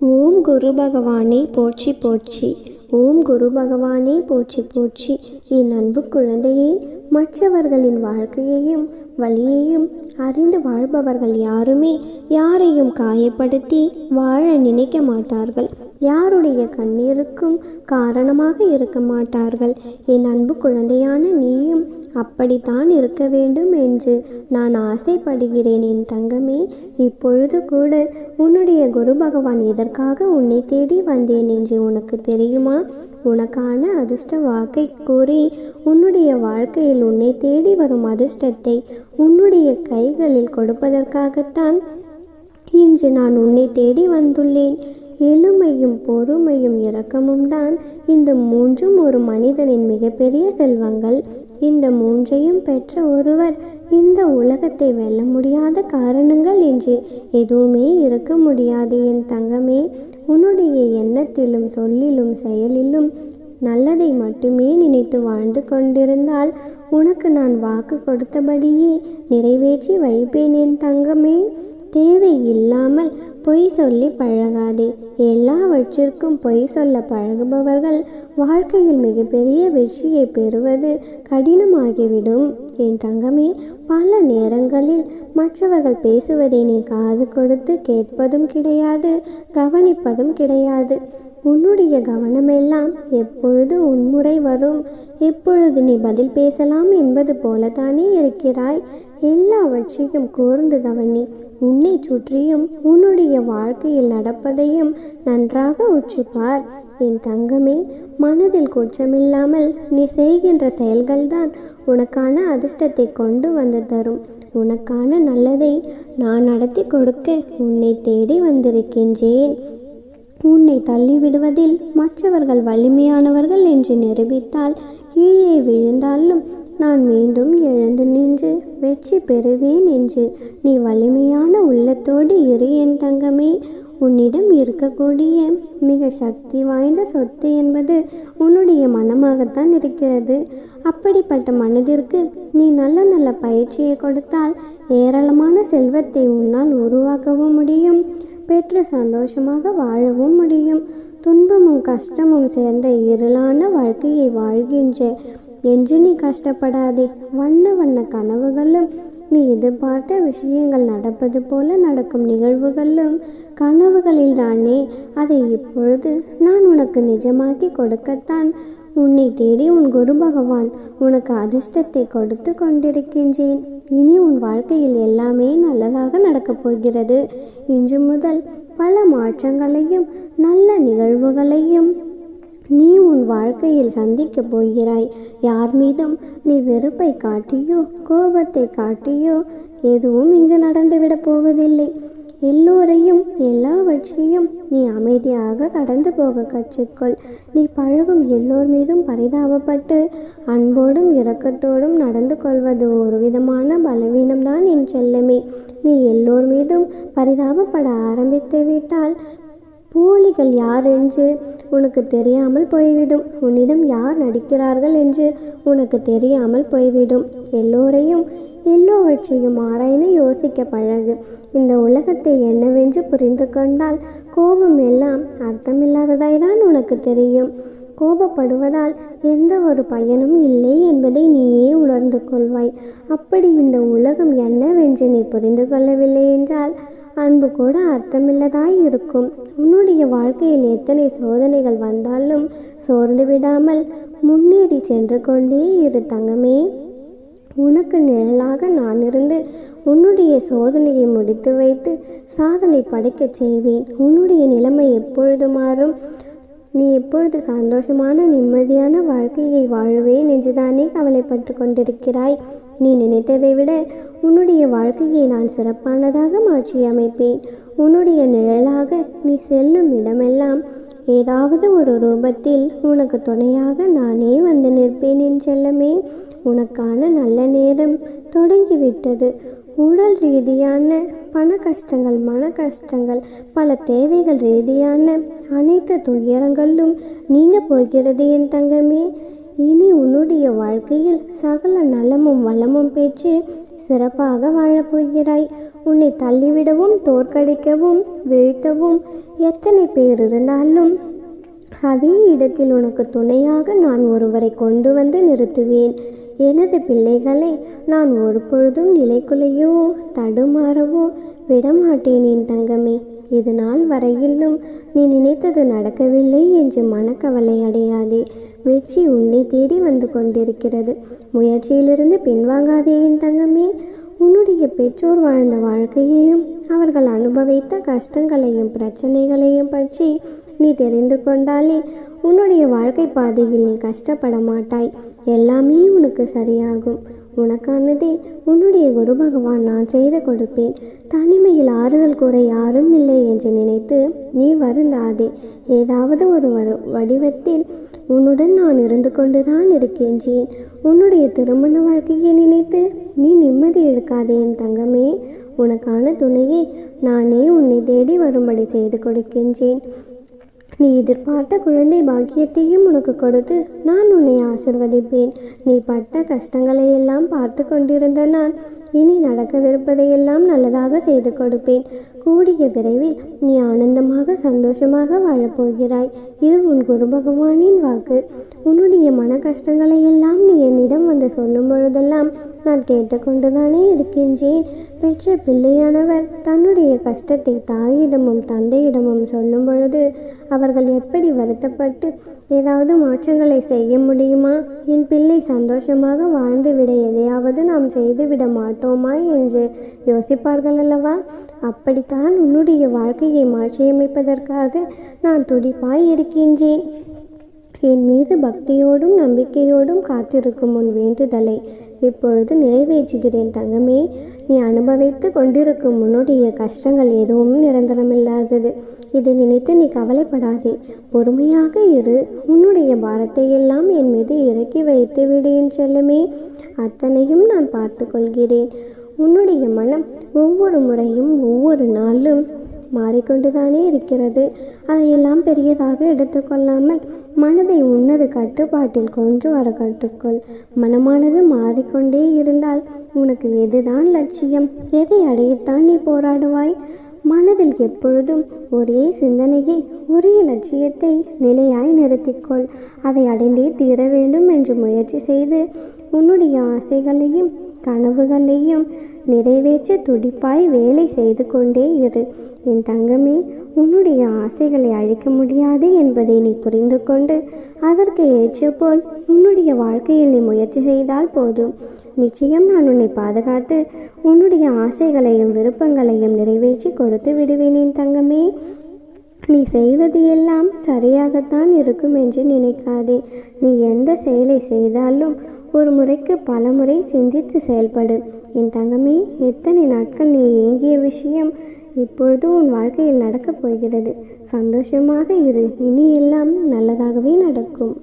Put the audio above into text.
ஓம் குரு பகவானே போற்றி போற்றி. ஓம் குரு பகவானே போற்றி போற்றி. என் அன்பு குழந்தையே மற்றவர்களின் வாழ்க்கையையும் வழியையும் அறிந்து வாழ்பவர்கள் யாருமே யாரையும் காயப்படுத்தி வாழ நினைக்க மாட்டார்கள். யாருடைய கண்ணீருக்கும் காரணமாக இருக்க மாட்டார்கள். என் அன்பு குழந்தையான நீயும் அப்படித்தான் இருக்க வேண்டும் என்று நான் ஆசைப்படுகிறேன். என் தங்கமே இப்பொழுது கூட உன்னுடைய குரு பகவான் எதற்காக உன்னை தேடி வந்தேன் என்று உனக்கு தெரியுமா? உனக்கான அதிர்ஷ்ட வாக்கை கூறி உன்னுடைய வாழ்க்கையில் உன்னை தேடி வரும் அதிர்ஷ்டத்தை உன்னுடைய கைகளில் கொடுப்பதற்காகத்தான் இன்று நான் உன்னை தேடி வந்துள்ளேன். எளிமையும் பொறுமையும் இரக்கமும் தான் இந்த மூன்றும் ஒரு மனிதனின் மிகப்பெரிய செல்வங்கள். இந்த மூன்றையும் பெற்ற ஒருவர் இந்த உலகத்தை வெல்ல முடியாத காரணங்கள் என்று எதுவுமே இருக்க முடியாது. என் தங்கமே உன்னுடைய எண்ணத்திலும் சொல்லிலும் செயலிலும் நல்லதை மட்டுமே நினைத்து வாழ்ந்து கொண்டிருந்தால் உனக்கு நான் வாக்கு கொடுத்தபடியே நிறைவேற்றி வைப்பேன் என் தங்கமே. தேவை இல்லாமல் பொய் சொல்லி பழகாதே. எல்லாவற்றிற்கும் பொய் சொல்ல பழகுபவர்கள் வாழ்க்கையில் மிகப்பெரிய வெற்றியை பெறுவது கடினமாகிவிடும். என் தங்கமே பல நேரங்களில் மற்றவர்கள் பேசுவதை நீ காது கொடுத்து கேட்பதும் கிடையாது கவனிப்பதும் கிடையாது. உன்னுடைய கவனமெல்லாம் எப்பொழுது உன்முறை வரும்? எப்பொழுது நீ பதில் பேசலாம் என்பது போலத்தானே இருக்கிறாய்? எல்லாவற்றையும் கூர்ந்து கவனி. உன்னை சுற்றியும் உன்னுடைய வாழ்க்கையில் நடப்பதையும் நன்றாக உற்றுப்பார் என் தங்கமே மனதில் குற்றமில்லாமல் நீ செய்கின்ற செயல்கள்தான் உனக்கான அதிர்ஷ்டத்தை கொண்டு வந்து தரும். உனக்கான நல்லதை நான் நடத்தி கொடுக்க உன்னை தேடி வந்திருக்கின்றேன். உன்னை தள்ளிவிடுவதில் மற்றவர்கள் வலிமையானவர்கள் என்று நிரூபித்தால் கீழே விழுந்தாலும் நான் மீண்டும் எழுந்து நின்று வெற்றி பெறுவேன் என்று நீ வலிமையான உள்ளத்தோடு இரு என் தங்கமே. உன்னிடம் இருக்கக்கூடிய மிக சக்தி வாய்ந்த சொத்து என்பது உன்னுடைய மனமாகத்தான் இருக்கிறது. அப்படிப்பட்ட மனதிற்கு நீ நல்ல நல்ல பயிற்சியை கொடுத்தால் ஏராளமான செல்வத்தை உன்னால் உருவாக்கவும் முடியும். பெற்று சந்தோஷமாக வாழவும் முடியும். துன்பமும் கஷ்டமும் சேர்ந்த இருளான வாழ்க்கையை வாழ்கின்ற என்று நீ கஷ்டப்படாதே. வண்ண வண்ண கனவுகளும் நீ எதிர்பார்த்த விஷயங்கள் நடப்பது போல நடக்கும் நிகழ்வுகளும் கனவுகளில் தானே அதை இப்பொழுது நான் உனக்கு நிஜமாக்கி கொடுக்கத்தான் உன்னை தேடி உன் குரு பகவான் உனக்கு அதிர்ஷ்டத்தை கொடுத்து கொண்டிருக்கின்றேன். இனி உன் வாழ்க்கையில் எல்லாமே நல்லதாக நடக்கப் போகிறது. இன்று முதல் பல மாற்றங்களையும் நல்ல நிகழ்வுகளையும் நீ உன் வாழ்க்கையில் சந்திக்கப் போகிறாய். யார் மீதும் நீ வெறுப்பை காட்டியோ கோபத்தை காட்டியோ எதுவும் இங்கு நடந்துவிடப் போவதில்லை. எல்லோரையும் எல்லாவற்றையும் நீ அமைதியாக கடந்து போக கற்றுக்கொள். நீ பழகும் எல்லோர் மீதும் பரிதாபப்பட்டு அன்போடும் இரக்கத்தோடும் நடந்து கொள்வது ஒரு விதமான பலவீனம்தான் என் செல்லமே. நீ எல்லோர் மீதும் பரிதாபப்பட ஆரம்பித்து விட்டால் போலிகள் யார் என்று உனக்கு தெரியாமல் போய்விடும். உன்னிடம் யார் நடிக்கிறார்கள் என்று உனக்கு தெரியாமல் போய்விடும். எல்லோரையும் எல்லோவற்றையும் ஆராய்ந்து யோசிக்க பழகு. இந்த உலகத்தை என்னவென்று புரிந்து கொண்டால் கோபம் எல்லாம் அர்த்தமில்லாததாய் தான் உனக்கு தெரியும். கோபப்படுவதால் எந்த ஒரு பயனும் இல்லை என்பதை நீயே உணர்ந்து கொள்வாய். அப்படி இந்த உலகம் என்னவென்று நீ புரிந்து கொள்ளவில்லை என்றால் அன்பு கூட அர்த்தமில்லதாய் இருக்கும். உன்னுடைய வாழ்க்கையில் எத்தனை சோதனைகள் வந்தாலும் சோர்ந்து விடாமல் முன்னேறி சென்று கொண்டே இரு தங்கமே. உனக்கு நிழலாக நான் இருந்து உன்னுடைய சோதனையை முடித்து வைத்து சாதனை படைக்கச் செய்வேன். உன்னுடைய நிலைமை எப்பொழுது மாறும்? நீ எப்பொழுது சந்தோஷமான நிம்மதியான வாழ்க்கையை வாழுவேன் என்றுதானே கவலைப்பட்டு கொண்டிருக்கிறாய். நீ நினைத்ததை விட உன்னுடைய வாழ்க்கையை நான் சிறப்பானதாக மாற்றி அமைப்பேன் உன்னுடைய நிழலாக நீ செல்லும் இடமெல்லாம் ஏதாவது ஒரு ரூபத்தில் உனக்கு துணையாக நானே வந்து நிற்பேன் என் செல்லமே. உனக்கான நல்ல நேரம் தொடங்கிவிட்டது. உடல் ரீதியான பண கஷ்டங்கள் மன கஷ்டங்கள் பல தேவைகள் ரீதியான அனைத்து துயரங்களும் நீங்க போகிறது என் தங்கமே. இனி உன்னுடைய வாழ்க்கையில் சகல நலமும் வளமும் பெற்று சிறப்பாக வாழப்போகிறாய். உன்னை தள்ளிவிடவும் தோற்கடிக்கவும் வீழ்த்தவும் எத்தனை பேர் இருந்தாலும் அதே இடத்தில் உனக்கு துணையாக நான் ஒருவரை கொண்டு வந்து நிறுத்துவேன். எனது பிள்ளைகளை நான் ஒரு பொழுதும் நிலைக்குலையோ தடுமாறவோ விடமாட்டேன் என் தங்கமே. இது நாள் வரையிலும் நீ நினைத்தது நடக்கவில்லை என்று மனக்கவலை அடையாதே. வெற்றி உன்னை தேடி வந்து கொண்டிருக்கிறது. முயற்சியிலிருந்து பின்வாங்காதே என் தங்கமே. உன்னுடைய பெற்றோர் வாழ்ந்த வாழ்க்கையையும் அவர்கள் அனுபவித்த கஷ்டங்களையும் பிரச்சனைகளையும் பற்றி நீ தெரிந்து கொண்டாலே உன்னுடைய வாழ்க்கை பாதையில் நீ கஷ்டப்பட மாட்டாய். எல்லாமே உனக்கு சரியாகும். உனக்கானதே உன்னுடைய குரு பகவான் நான் செய்து கொடுப்பேன். தனிமையில் ஆறுதல் கூற யாரும் இல்லை என்று நினைத்து நீ வருந்தாதே. ஏதாவது ஒரு வரு வடிவத்தில் உன்னுடன் நான் இருந்து கொண்டுதான் இருக்கின்றேன். உன்னுடைய திருமண வாழ்க்கையை நினைத்து நீ நிம்மதி எடுக்காதே என் தங்கமே. உனக்கான துணையை நானே உன்னை தேடி வரும்படி செய்து கொடுக்கின்றேன். நீ எதிர்பார்த்த குழந்தை பாக்கியத்தையும் உனக்கு கொடுத்து நான் உன்னை ஆசிர்வதிப்பேன். நீ பட்ட கஷ்டங்களை எல்லாம் பார்த்து கொண்டிருந்த நான் இனி நடக்கவிருப்பதையெல்லாம் நல்லதாக செய்து கொடுப்பேன். கூடிய விரைவில் நீ ஆனந்தமாக சந்தோஷமாக வாழப்போகிறாய். இது உன் குரு பகவானின் வாக்கு. உன்னுடைய மன கஷ்டங்களை எல்லாம் நீ என்னிடம் வந்து சொல்லும் பொழுதெல்லாம் நான் கேட்டுக்கொண்டுதானே இருக்கின்றேன். பெற்ற பிள்ளையானவர் தன்னுடைய கஷ்டத்தை தாயிடமும் தந்தையிடமும் சொல்லும் பொழுது அவர்கள் எப்படி வருத்தப்பட்டு ஏதாவது மாற்றங்களை செய்ய முடியுமா? என் பிள்ளை சந்தோஷமாக வாழ்ந்துவிட எதையாவது நாம் செய்துவிட மாட்டோமா என்று யோசிப்பார்கள் அல்லவா? அப்படித்தான் உன்னுடைய வாழ்க்கையை மாற்றியமைப்பதற்காக நான் துடிப்பாய் இருக்கின்றேன். என் மீது பக்தியோடும் நம்பிக்கையோடும் காத்திருக்கும் உன் வேண்டுதலை இப்பொழுது நிறைவேற்றுகிறேன் தங்கமே. நீ அனுபவித்து கொண்டிருக்கும் உன்னுடைய கஷ்டங்கள் எதுவும் நிரந்தரமில்லாதது. இதை நினைத்து நீ கவலைப்படாதே. பொறுமையாக இரு. உன்னுடைய பாரத்தை எல்லாம் என் மீது இறக்கி வைத்து விடு என் செல்லமே. அத்தனையும் நான் பார்த்து கொள்கிறேன் உன்னுடைய மனம் ஒவ்வொரு முறையும் ஒவ்வொரு நாளும் மாறிக்கொண்டுதானே இருக்கிறது. அதையெல்லாம் பெரியதாக எடுத்துக்கொள்ளாமல் மனதை உன்னது கட்டுப்பாட்டில் கொண்டு வர கற்றுக்கொள் மனமானது மாறிக்கொண்டே இருந்தால் உனக்கு எதுதான் லட்சியம்? எதை அடையத்தான் நீ போராடுவாய்? மனதில் எப்பொழுதும் ஒரே சிந்தனையை ஒரே லட்சியத்தை நிலையாய் நிறுத்திக்கொள். அதை அடைந்தே தீர வேண்டும் என்று முயற்சி செய்து உன்னுடைய ஆசைகளையும் கனவுகளையும் நிறைவேற்ற துடிப்பாய் வேலை செய்து கொண்டே இரு. என் தங்கமே உன்னுடைய ஆசைகளை அழிக்க முடியாது என்பதை நீ புரிந்து கொண்டு அதற்கு ஏற்றபோல் உன்னுடைய வாழ்க்கையில் நீ முயற்சி செய்தால் போதும். நிச்சயம் நான் உன்னை பாதுகாத்து உன்னுடைய ஆசைகளையும் விருப்பங்களையும் நிறைவேற்றி கொடுத்து விடுவேன் என் தங்கமே. நீ செய்வது எல்லாம் சரியாகத்தான் இருக்கும் என்று நினைக்காதே. நீ எந்த செயலை செய்தாலும் ஒரு முறைக்கு பல முறை சிந்தித்து செயல்படு. என் தங்கமே எத்தனை நாட்கள் நீ ஏங்கிய விஷயம் இப்பொழுது உன் வாழ்க்கையில் நடக்கப் போகிறது? சந்தோஷமாக இரு. இனி எல்லாம் நல்லதாகவே நடக்கும்.